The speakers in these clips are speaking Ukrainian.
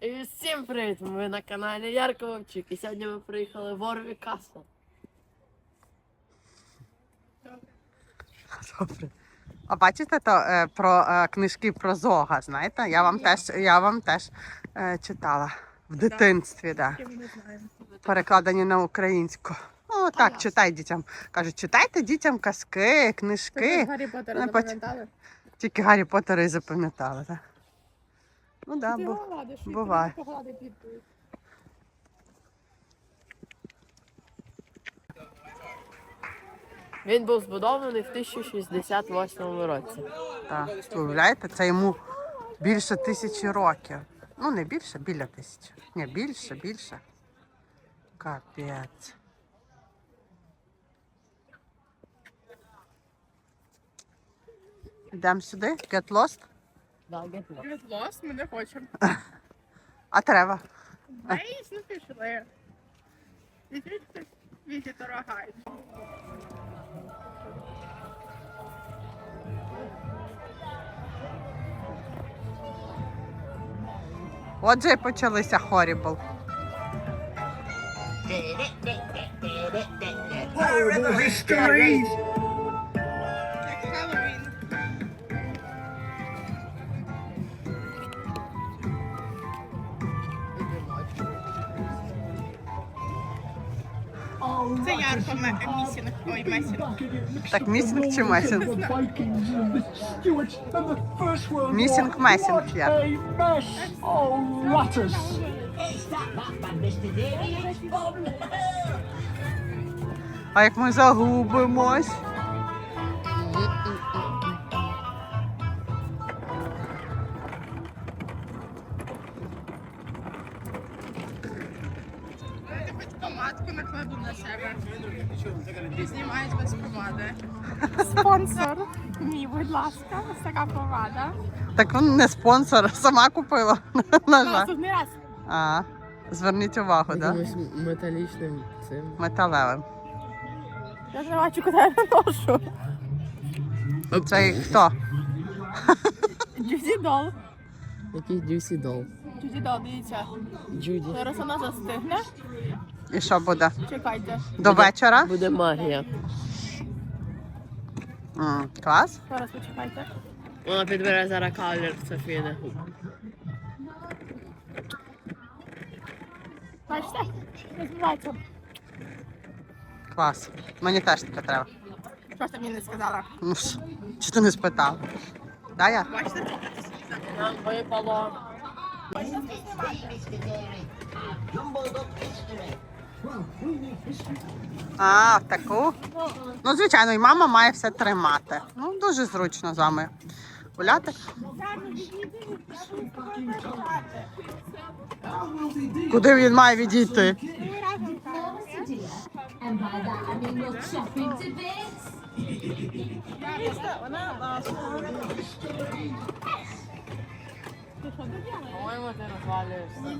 І всім привіт! Ми на каналі Ярко Вовчик. І сьогодні ми приїхали в Орві Касл. Добре. А бачите то е, про е, книжки про Зога, знаєте? Я вам теж, я вам теж е, читала в дитинстві, да. перекладені на українську. Ну так, читай дітям. Кажуть, читайте дітям казки, книжки. Гаррі Поттера Не поч- запам'ятали? Тільки Гаррі Поттера і запам'ятали, так? Ну так, да, бо... гладиш, буває. Він був збудований в 1068 році. Так, уявляєте, це йому більше тисячі років. Ну, не більше, біля тисячі. Ні, більше, більше. Капець. Йдемо сюди, get lost. Від лос ми не хочемо. А треба. Вейс не пішли. Візитора гайд. Отже, і почалися хорібл. Як Ярко. Ой, месінг. Так, місінг чи месінг? Місінг месінг я. А як ми загубимось? Хоч помадку накладу на себе. Знімають без помади. Спонсор. Мій, будь ласка, ось така помада. Так він не спонсор, сама купила. На жаль. Наступний раз. А, зверніть увагу, так? Да? Якимось металічним цим. Металевим. Я ж не бачу, куди я наношу. Це хто? Джуді Дол. Який Juicy Doll. Джуді Дол, дивіться. Джуді. Зараз вона застигне. І що буде? Чекайте. До вечора? Буде магія. М, клас. Зараз почекайте. Вона підбере зараз калір Софіни. Бачите? Не збивається. Клас. Мені теж таке треба. Просто мені не сказала. Ну ж, чи ти не спитав? Да, я? Бачите? Нам випало. А, таку? Ну, звичайно, і мама має все тримати. Ну, дуже зручно з вами гуляти. Куди він має відійти? По-моєму, ти розвалюєшся.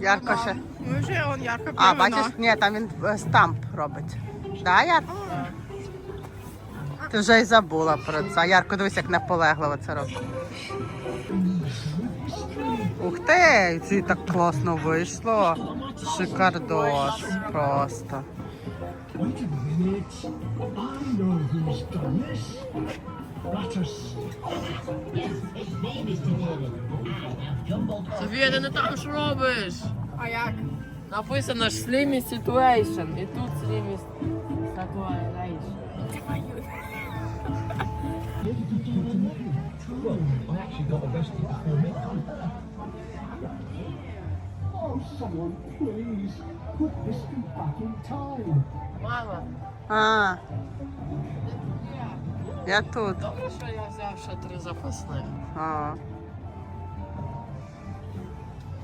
Ярко ще. Ми вже он ярко п'ємо. А, бачиш, ні, там він е, стамп робить. Да, Ярко? Ти вже й забула про це. Ярко, дивись, як наполегливо це робить. Ух ти, це так класно вийшло. Шикардос просто. Софія, ти не так ж робиш. А як? Написано ж Slimmy Situation. І тут Slimmy Situation. Oh, someone please put Biscuit back in time. Мама, А. Я тут. добре, що я взяв ще три запасних. А.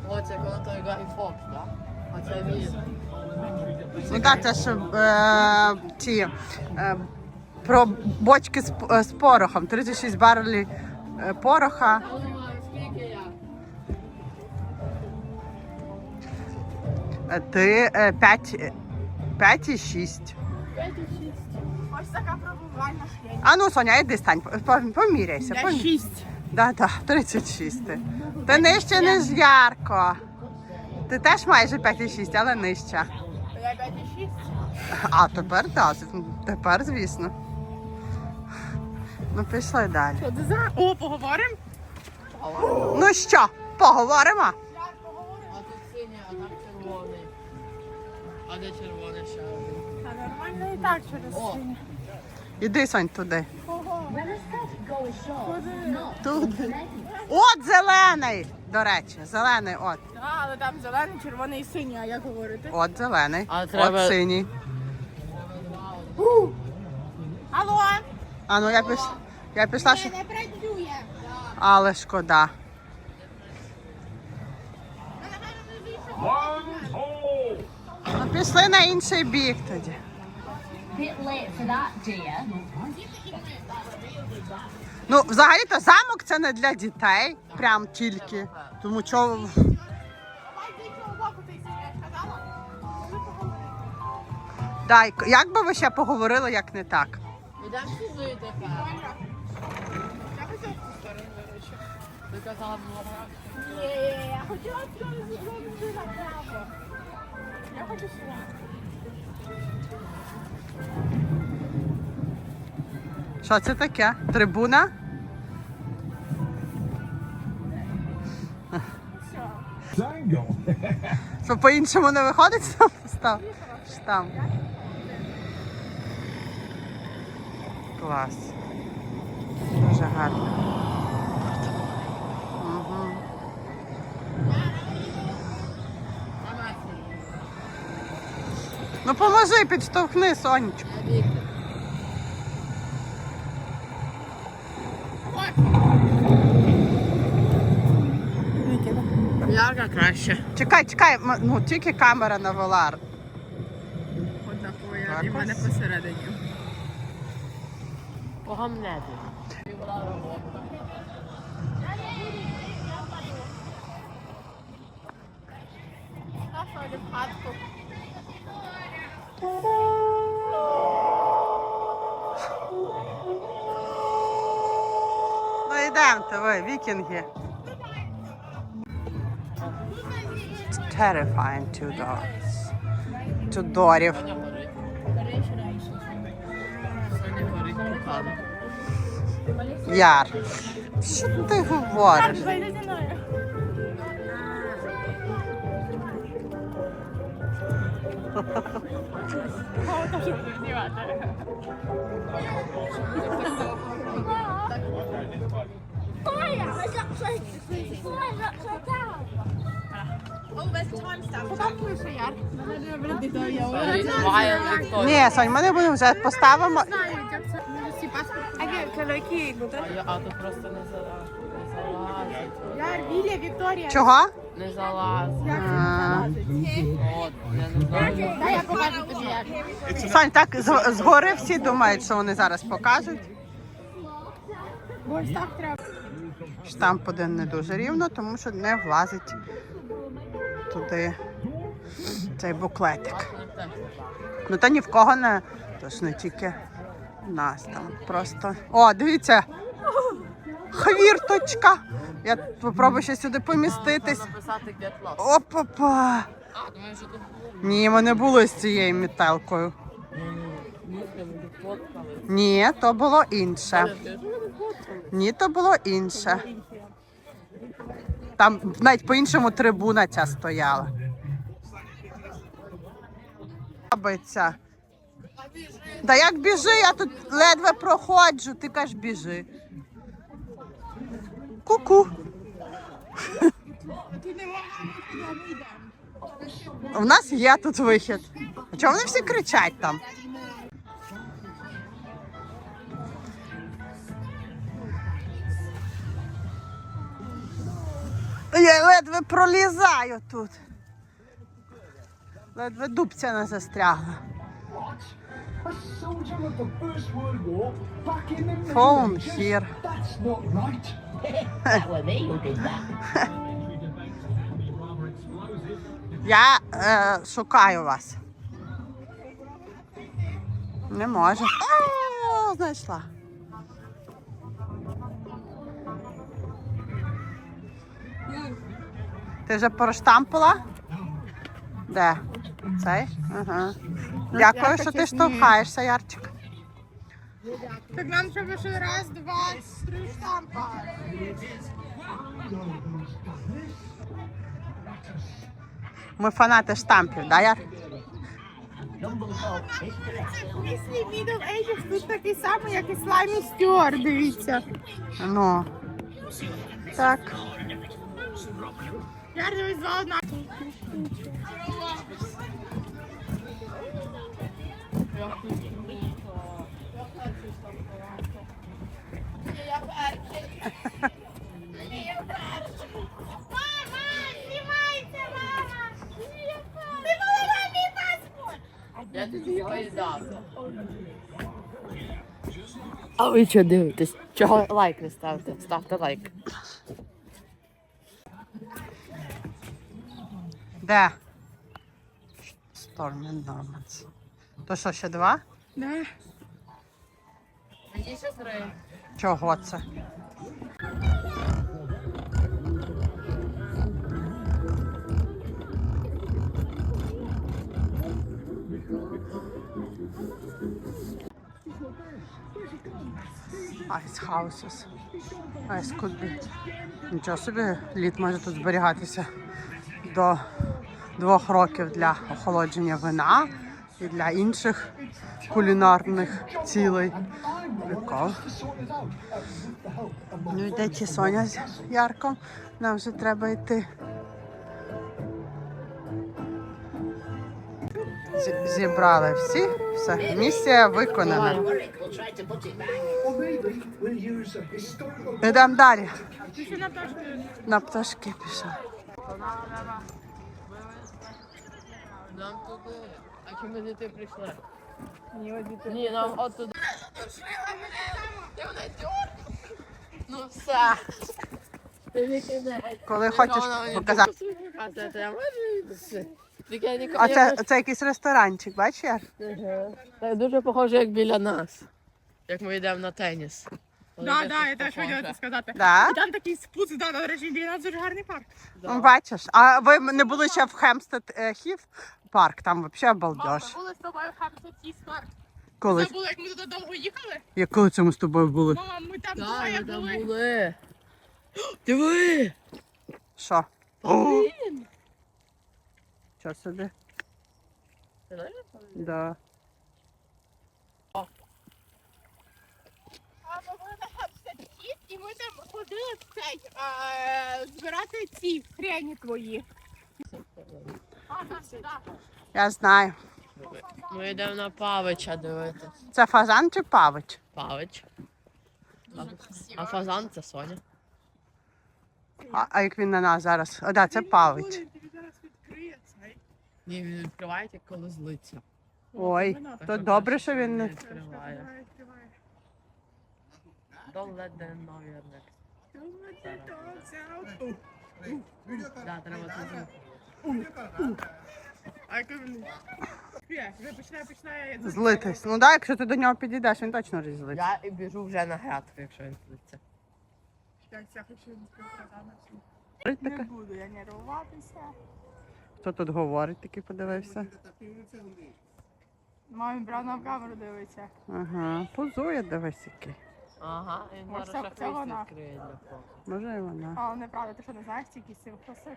Ось як воно той Гай Фокс, так? Оце він. Ну так, це ж е, ті е, про бочки з, п- з порохом. 36 барелів е, пороха. Скільки Ти 5, 5 і 6. 5 і 6. Ось така пробувальна хрень. А ну, Соня, іди стань, по- поміряйся. Помі- шість. Да, да, 36. ти. Ти нижче, ніж Ярко. Ти теж майже 5,6, але нижче. Я 5,6. А тепер так, тепер, звісно. Ну, пішли далі. Що ти за? О, поговоримо? Ну що, поговоримо? А тут синій, а там червоний. А де червоний ще один? Та нормально і так через синє. Іди, Сонь, туди. Туди. От зелений! До речі, зелений от. Так, але там зелений, червоний і синій, а як говорити? От зелений. А треба- От синій. Алло! А ну я пішла. Я пішла, що... не працює. але шкода. Ну, пішли на інший бік тоді. Ну, взагалі-то замок це не для дітей, прям тільки. Тому що дай, як би ви ще поговорили, як не так? Ідемо сюди тепер. Я хотіла в сторону, до речі. Ти казала було грати. Ні, я хотіла зробити направо. Я хочу сюди. Що це таке? Трибуна? Що по-іншому не виходить там постав? Штам. Клас. Дуже гарно. Ну поможи, підштовхни, Сонечку. Ярка краще. Чекай, чекай, ну тільки камера навела. Однаково, Так і в мене посередині. Погамнети. йдемте ви, вікінги. Terrifying two doors. Тудорів. Соня горить. Соня горить погано. Яр. Що ти говориш? Я. Ні, Сонь, ми не будемо вже поставимо. А я- тут просто не залазить. Яр, Віля, Вікторія. Чого? Не залазить. Як це не залазить? От, я не знаю. Дай я покажу тобі, як. Сонь, так з- згори всі думають, що вони зараз покажуть. Бо так треба. Штамп один не дуже рівно, тому що не влазить туди цей буклетик. Ну та ні в кого не. Тож не тільки в нас там. Просто. О, дивіться! Хвірточка! Я попробую ще сюди поміститись. Опа-па! Ні, ми не були з цією фоткали. Ні, то було інше. Ні, то було інше. Там навіть по-іншому трибуна ця стояла. Бабиця. Та як біжи, я тут ледве проходжу, ти кажеш біжи. Ку-ку. У нас є тут вихід. Чому вони всі кричать там? Я ледве пролізаю тут. Ледве дубця не застрягла. Phone here. Я е, шукаю вас. Не може. О, знайшла. Ти вже проштампила? Де? Цей? Ага. Дякую, що ти штовхаєшся, Ярчик. Так нам треба ще раз, два, три штампа. Ми фанати штампів, да, Яр? Після Middle Ages тут такий самий, як і Слаймі Стюарт, дивіться. Ну. Так. Я мама! Ти була мій паспорт! Я тобі його. А ви що дивитесь? Чого лайк не ставите? Ставте лайк. Де? Stormy Normans. То що, ще два? Да. Мені ще три. Чого це? Ice houses. Ice could be. Нічого собі, лід може тут зберігатися до двох років для охолодження вина і для інших кулінарних цілей. Ну йде ті Соня з Ярком. Нам вже треба йти. Зібрали всі, все, місія виконана. Йдемо далі. На пташки пішли. Нам туди. А чому не ти прийшли? Ні, нам от туди. Ти. Ну все. Коли хочеш показати. а може Тільки. А це, це якийсь ресторанчик, бачиш? Це дуже похоже, як біля нас. Як ми йдемо на теніс. Да, да, я теж хотіла це сказати. Да? І там такий спуск, да, до речі, біля нас дуже гарний парк. Ну, Бачиш, а ви не були ще в Хемстед е, Хів парк, там взагалі обалдеж. були з тобою в Хабсоті парк. Коли, Забули, як ми туди довго їхали? я коли це ми з тобою були? Мама, ми там двоє ми там були. були. Диви! Що? Блін! Що собі? Ти знаєш, Да. А ми були на Хабсоті, і ми там ходили в цей, збирати ці хрені твої. Я знаю. Ми йдемо на Павича дивитись. Це фазан чи павич? Павич. А, а фазан це Соня. А, а як він на нас зараз? О, да, це павич. Тобі зараз відкриє цей. Ні, він відкривається, коли злиться. Ой, Так то добре, що він не. відкриває. Don't let them know you're next. Don't let. Да, треба тут. Вже починає, починає. Злитись. Ну так, якщо ти до нього підійдеш, він точно розізлиться. Я і біжу вже на грядку, якщо він злиться. Хочу Не таке? буду я нервуватися. Хто тут говорить, такий подивився? Мамі брат на камеру дивиться. Ага, позує, дивись який. Ага, він Може, зараз це- це вона? Може і вона. А, неправда, ти що не знаєш, тільки цим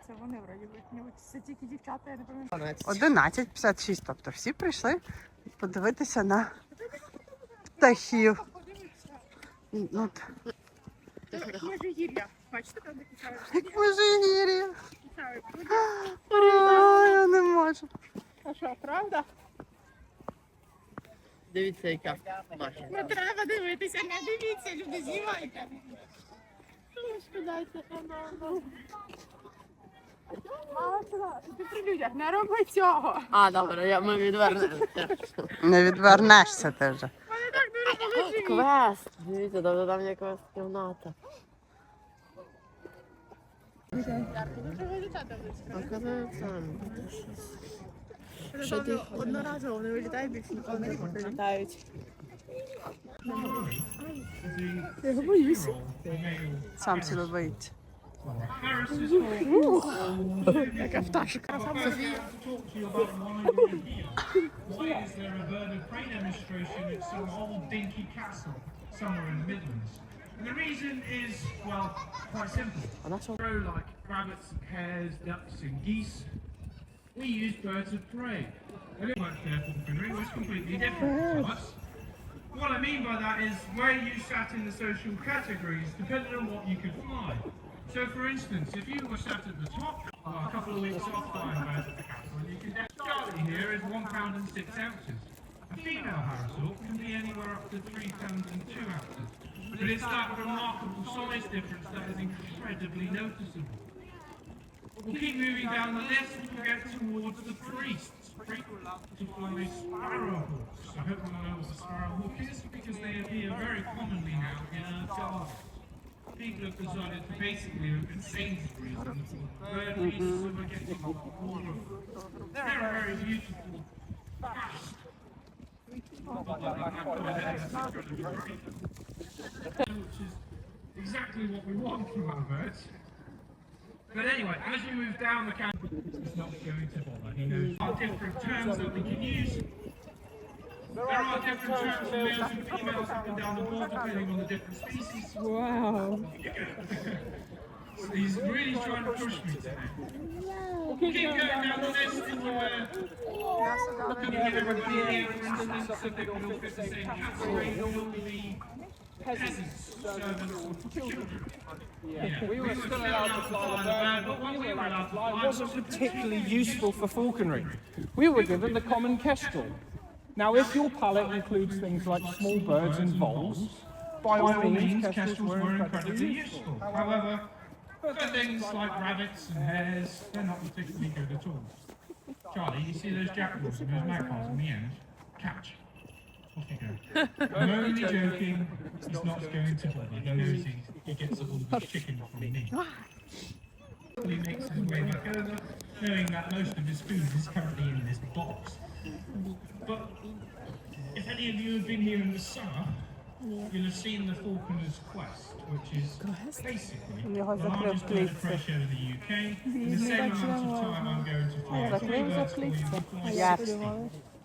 це вони вроді би. Це тільки дівчата, я не пам'ятаю. 11.56, тобто всі прийшли подивитися на птахів. Ну, т- Межигір'я. Бачите, там такі самі як межигір'я. А, Я не можу. А що, правда? Дивіться, яка Маша. Не треба дивитися, не дивіться, люди, знімайте. Ти при людях, не роби цього. А, добре, я, ми відвернемося. Не відвернешся ти вже. Мене так дуже болить. Квест! Дивіться, тобто там є квест кімната. Близько. Це? Що ти? Одноразово вони вилітають, більше ніколи не прилітають. Я його боюся. Сам себе боїться. Яка пташка. talk to you about one of the here. Why is there a bird of prey demonstration at some old dinky castle somewhere in the Midlands? And the reason is, well, quite simple. Grow like rabbits and hares, ducks and geese. We use birds of prey. And it works there for the was completely different to us. What I mean by that is where you sat in the social categories depended on what you could fly. So, for instance, if you were sat at the top, well, a couple of weeks off flying birds at the castle, you can Charlie here is one pound and six ounces. A female harrisawk can be anywhere up to three pounds and two ounces. But it's that remarkable size difference that is incredibly noticeable. We'll keep moving down the list. We'll get towards the priests. To fly sparrowhawks. I hope you know what a sparrowhawk is because they appear very commonly now in our gardens. People have decided to basically open Sainsbury's and bird feeders so we're getting more of them. They're a very beautiful, fast, which is exactly what we want from our birds. But anyway, as you move down the campus, it's not going to bother. He knows there are different terms that we can use. There are different terms for males and females up and down the board depending on the different species. Wow. So he's really trying to push me today. We'll keep going down the list if you were looking at everybody here, for instance, if they all fit the same category, who will be peasants, servants, children. Yeah, we were still allowed to fly the bird, but when we were allowed to fly, It wasn't particularly useful for falconry. We were given the common kestrel. Now, if your palette includes things like small birds and voles, by all means, kestrels were incredibly useful. However, for things like rabbits and hares, they're not particularly good at all. Charlie, you see those jackals and those magpies in the end? Catch. I'm only joking. He's not, not going to heaven. He knows he, he gets all the chicken from me. He makes his way back over, knowing that most of his food is currently in this box. But if any of you have been here in the summer, you'll have seen the Falconer's Quest, which is basically the largest bird fresh over the UK. In the same amount of time I'm going to fly a three birds for you before 60.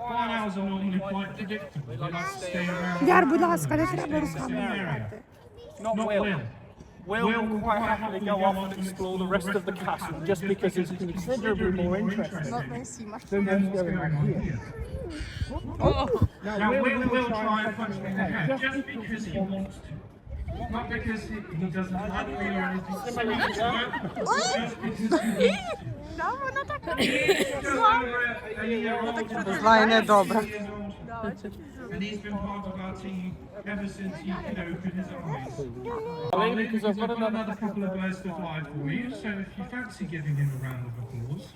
Barn owls are normally quite predictable. They like to stay around. Яр, будь ласка, не треба the area. розказувати. Not Not Will. Will. Will will quite happily go off and explore the rest of the castle just because it's considerably more interesting than what's going on here. Now, Will will try and punch me in the head just because he wants to. Not because he, he doesn't like me or anything. Just because he wants to. He's still over a, a year old. Зла і недобра. years old. And he's been part of our team ever since he could open his eyes. Well, because I've got another couple of birds to fly for you, so if you fancy giving him a round of applause,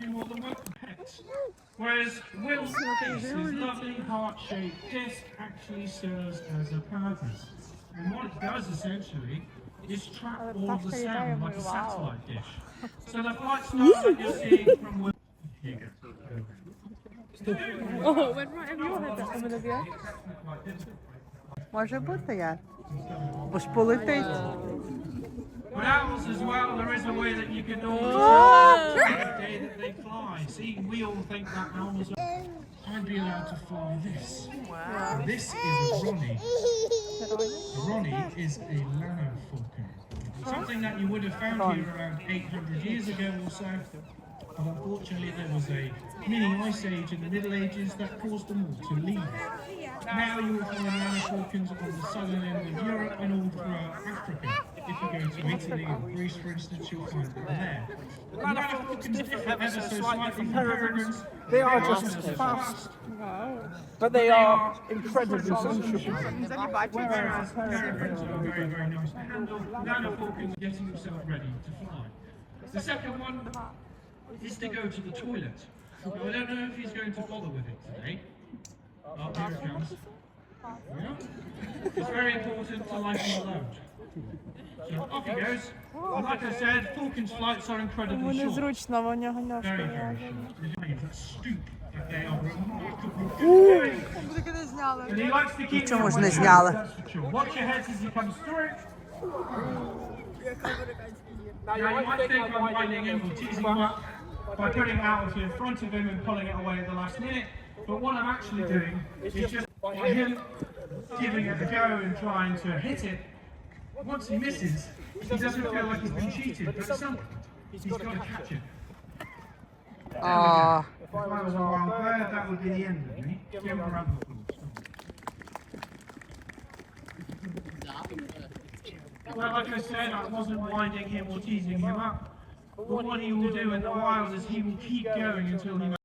you're more than welcome, pets. Whereas Will's face, his lovely heart-shaped disc, actually serves as a purpose. And what it does essentially is trap all the sound like a satellite dish. So the flight style that you're seeing from Will. Here you go. Може бути, я. Бо ж полетить. But owls as well, there is a way that you can normally tell the day that they fly. See, we all think that owls are. I'd be allowed to fly this. This is a Ronnie. Ronnie is a Lano falcon. Something that you would have found here around 800 years ago or so. But unfortunately, there was a mini ice age in the Middle Ages that caused them all to leave. Now you will find Lano falcons on the southern end of Europe and all throughout Africa. If you go to Italy or Greece, for instance, you'll find them there. Ladder falcons differ ever so slightly from peregrines. They are just as fast, but they are incredibly sociable. Whereas peregrines are very, very nice to handle. Ladder falcons are getting themselves ready to fly. The second one is to go to the toilet. Now, I don't know if he's going to bother with it today. Oh, here it comes. Yeah. It's very important to lighten the load. So off he goes. And like I said, Falcon's flights are incredibly short. Незручно, у нього Very, ножки. very short. That stoop that they are remarkable at doing. And he likes to keep Чому them ж on не the зняли? ground, that's for sure. Watch your heads as he comes through it. Now you might think I'm winding him or teasing him up by putting it out in front of him and pulling it away at the last minute. But what I'm actually doing is just by him giving it a go and trying to hit it. once he misses, he doesn't feel like he's been cheated, but at some point, he's got to catch it. О, ah. If I was a wild bird, that would be the end of me. Give him a round of applause. Well, like I said, I wasn't winding him or teasing him up. But what he will do in the wild is he will keep going until he